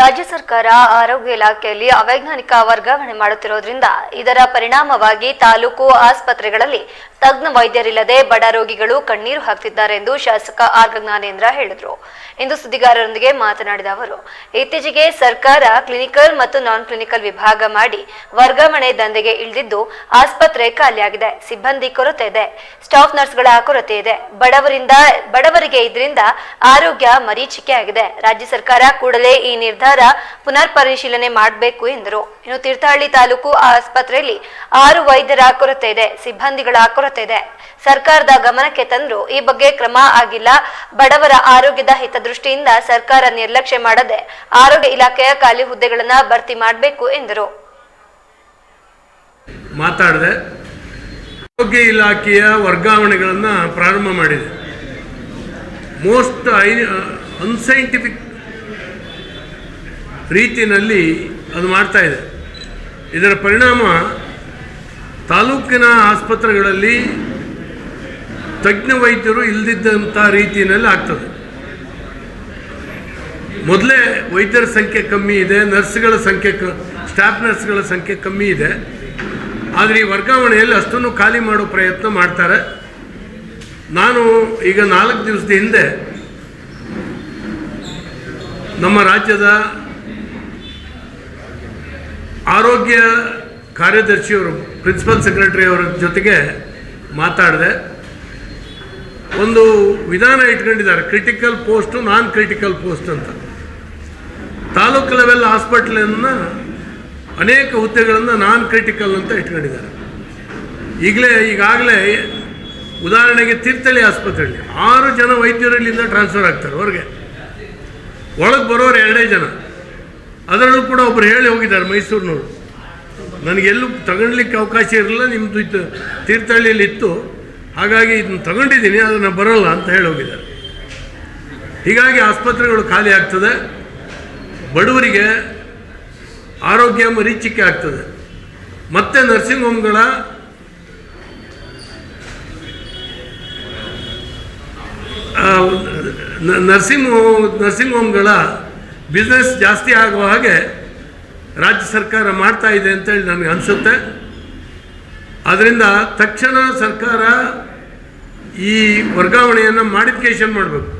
ರಾಜ್ಯ ಸರ್ಕಾರ ಆರೋಗ್ಯ ಇಲಾಖೆಯಲ್ಲಿ ಅವೈಜ್ಞಾನಿಕ ವರ್ಗಾವಣೆ ಮಾಡುತ್ತಿರುವುದರಿಂದ ಇದರ ಪರಿಣಾಮವಾಗಿ ತಾಲೂಕು ಆಸ್ಪತ್ರೆಗಳಲ್ಲಿ ತಜ್ಞ ವೈದ್ಯರಿಲ್ಲದೆ ಬಡ ರೋಗಿಗಳು ಕಣ್ಣೀರು ಹಾಕ್ತಿದ್ದಾರೆ ಎಂದು ಶಾಸಕ ಆರ್ ಜ್ಞಾನೇಂದ್ರ ಹೇಳಿದರು. ಇಂದು ಸುದ್ದಿಗಾರರೊಂದಿಗೆ ಮಾತನಾಡಿದ ಅವರು, ಇತ್ತೀಚೆಗೆ ಸರ್ಕಾರ ಕ್ಲಿನಿಕಲ್ ಮತ್ತು ನಾನ್ ಕ್ಲಿನಿಕಲ್ ವಿಭಾಗ ಮಾಡಿ ವರ್ಗಾವಣೆ ದಂಧೆಗೆ ಇಳಿದಿದ್ದು ಆಸ್ಪತ್ರೆ ಖಾಲಿಯಾಗಿದೆ, ಸಿಬ್ಬಂದಿ ಕೊರತೆ ಇದೆ, ಸ್ಟಾಫ್ ನರ್ಸ್ಗಳ ಕೊರತೆ ಇದೆ. ಬಡವರಿಂದ, ಬಡವರಿಗೆ ಇದರಿಂದ ಆರೋಗ್ಯ ಮರೀಚಿಕೆ ಆಗಿದೆ ರಾಜ್ಯ ಸರ್ಕಾರ ಕೂಡಲೇ ಈ ನಿರ್ಧಾರ ಪುನರ್ ಪರಿಶೀಲನೆ ಮಾಡಬೇಕು ಎಂದರು. ಇನ್ನು ತೀರ್ಥಹಳ್ಳಿ ತಾಲೂಕು ಆಸ್ಪತ್ರೆಯಲ್ಲಿ ಆರು ವೈದ್ಯರ ಕೊರತೆ ಇದೆ, ಸಿಬ್ಬಂದಿಗಳ ಕೊರತೆ ಇದೆ. ಸರ್ಕಾರದ ಗಮನಕ್ಕೆ ತಂದ್ರು ಈ ಬಗ್ಗೆ ಕ್ರಮ ಆಗಿಲ್ಲ. ಬಡವರ ಆರೋಗ್ಯದ ಹಿತದೃಷ್ಟಿಯಿಂದ ಸರ್ಕಾರ ನಿರ್ಲಕ್ಷ್ಯ ಮಾಡದೆ ಆರೋಗ್ಯ ಇಲಾಖೆಯ ಖಾಲಿ ಹುದ್ದೆಗಳನ್ನ ಭರ್ತಿ ಮಾಡಬೇಕು ಎಂದರು. ಮಾತಾಡಿದೆ, ಆರೋಗ್ಯ ಇಲಾಖೆಯ ವರ್ಗಾವಣೆಗಳನ್ನು ಪ್ರಾರಂಭ ಮಾಡಿದೆ. ಮೋಸ್ಟ್ ಅನ್ಸೈಂಟಿಫಿಕ್ ರೀತಿಯಲ್ಲಿ ಅದು ಮಾಡ್ತಾ ಇದೆ. ಇದರ ಪರಿಣಾಮ ತಾಲೂಕಿನ ಆಸ್ಪತ್ರೆಗಳಲ್ಲಿ ತಜ್ಞ ವೈದ್ಯರು ಇಲ್ಲದಿದ್ದಂಥ ರೀತಿಯಲ್ಲಿ ಆಗ್ತದೆ. ಮೊದಲೇ ವೈದ್ಯರ ಸಂಖ್ಯೆ ಕಮ್ಮಿ ಇದೆ, ನರ್ಸ್ಗಳ ಸಂಖ್ಯೆ ಕ, ಸ್ಟಾಫ್ ನರ್ಸ್ಗಳ ಸಂಖ್ಯೆ ಕಮ್ಮಿ ಇದೆ. ಆದರೆ ಈ ವರ್ಗಾವಣೆಯಲ್ಲಿ ಅಷ್ಟನ್ನು ಖಾಲಿ ಮಾಡೋ ಪ್ರಯತ್ನ ಮಾಡ್ತಾರೆ. ನಾನು ಈಗ ನಾಲ್ಕು ದಿವಸದ ಹಿಂದೆ ನಮ್ಮ ರಾಜ್ಯದ ಆರೋಗ್ಯ ಕಾರ್ಯದರ್ಶಿಯವರು ಪ್ರಿನ್ಸಿಪಲ್ ಸೆಕ್ರೆಟರಿ ಅವರ ಜೊತೆಗೆ ಮಾತಾಡಿದೆ. ಒಂದು ವಿಧಾನ ಇಟ್ಕೊಂಡಿದ್ದಾರೆ, critical post non critical post ಅಂತ. ತಾಲೂಕು ಲೆವೆಲ್ ಹಾಸ್ಪಿಟ್ಲನ್ನು ಅನೇಕ ಹುದ್ದೆಗಳನ್ನು ನಾನ್ ಕ್ರಿಟಿಕಲ್ ಅಂತ ಇಟ್ಕೊಂಡಿದ್ದಾರೆ. ಈಗಲೇ, ಈಗಾಗಲೇ ಉದಾಹರಣೆಗೆ ತೀರ್ಥಹಳ್ಳಿ ಆಸ್ಪತ್ರೆಯಲ್ಲಿ ಆರು ಜನ ವೈದ್ಯರಲ್ಲಿಂದ ಟ್ರಾನ್ಸ್ಫರ್ ಆಗ್ತಾರೆ ಹೊರಗೆ. ಒಳಗೆ ಬರೋರು ಎರಡೇ ಜನ. ಅದರಲ್ಲೂ ಕೂಡ ಒಬ್ಬರು ಹೇಳಿ ಹೋಗಿದ್ದಾರೆ ಮೈಸೂರಿನವರು. ನನಗೆಲ್ಲೂ ತಗೊಳ್ಲಿಕ್ಕೆ ಅವಕಾಶ ಇರಲಿಲ್ಲ ನಿಮ್ಮದು ಇತ್ತು, ತೀರ್ಥಹಳ್ಳಿಯಲ್ಲಿ ಇತ್ತು. ಹಾಗಾಗಿ ಇದನ್ನು ತಗೊಂಡಿದ್ದೀನಿ ಅದನ್ನು ಬರೋಲ್ಲ ಅಂತ ಹೇಳಿ ಹೋಗಿದ್ದಾರೆ. ಹೀಗಾಗಿ ಆಸ್ಪತ್ರೆಗಳು ಖಾಲಿ ಆಗ್ತದೆ. ಬಡವರಿಗೆ ಆರೋಗ್ಯ ಮರೀಚಿಕೆ ಆಗ್ತದೆ. ಮತ್ತೆ ನರ್ಸಿಂಗ್ ಹೋಮ್ಗಳ ನರ್ಸಿಂಗ್ ಹೋಮ್ ನರ್ಸಿಂಗ್ ಹೋಮ್ಗಳ ಬಿಸ್ನೆಸ್ ಜಾಸ್ತಿ ಆಗುವ ಹಾಗೆ ರಾಜ್ಯ ಸರ್ಕಾರ ಮಾಡ್ತಾ ಇದೆ ಅಂತೇಳಿ ನನಗೆ ಅನಿಸುತ್ತೆ. ಅದರಿಂದ ತಕ್ಷಣ ಸರ್ಕಾರ ಈ ವರ್ಗಾವಣೆಯನ್ನು ಮಾಡಿಫಿಕೇಶನ್ ಮಾಡಬೇಕು.